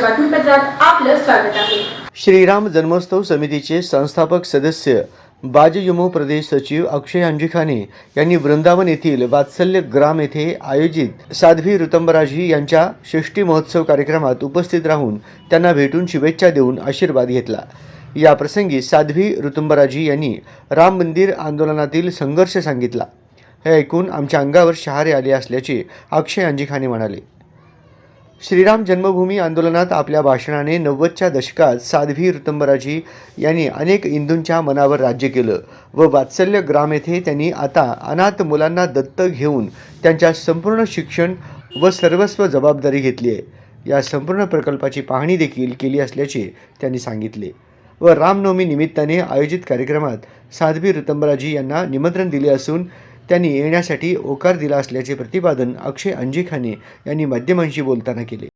बातमीपत्रात आपलं स्वागत आहे. श्रीराम जन्मोत्सव समितीचे संस्थापक सदस्य बाजयुमो प्रदेश सचिव अक्षय अंजिखाने यांनी वृंदावन येथील वात्सल्य ग्राम येथे आयोजित साध्वी ऋतंबराजी यांच्या षष्टी महोत्सव कार्यक्रमात उपस्थित राहून त्यांना भेटून शुभेच्छा देऊन आशीर्वाद घेतला. या प्रसंगी साध्वी ऋतुंबराजी यांनी राम मंदिर आंदोलनातील संघर्ष सांगितला. हे ऐकून आमच्या अंगावर शहारे आले असल्याचे अक्षय अंजिखाने म्हणाले. श्रीराम जन्मभूमी आंदोलनात आपल्या भाषणाने नव्वदच्या दशकात साध्वी ऋतंबराजी यांनी अनेक हिंदूंच्या मनावर राज्य केलं व वात्सल्य ग्राम येथे त्यांनी आता अनाथ मुलांना दत्तक घेऊन त्यांच्या संपूर्ण शिक्षण व सर्वस्व जबाबदारी घेतली आहे. या संपूर्ण प्रकल्पाची पाहणी देखील केली असल्याचे त्यांनी सांगितले व रामनवमी निमित्ताने आयोजित कार्यक्रमात साध्वी ऋतंबराजी यांना निमंत्रण दिले असून त्यांनी येण्यासाठी होकार दिला असल्याचे प्रतिपादन अक्षय अंजिखाने यांनी माध्यमांशी बोलताना केले.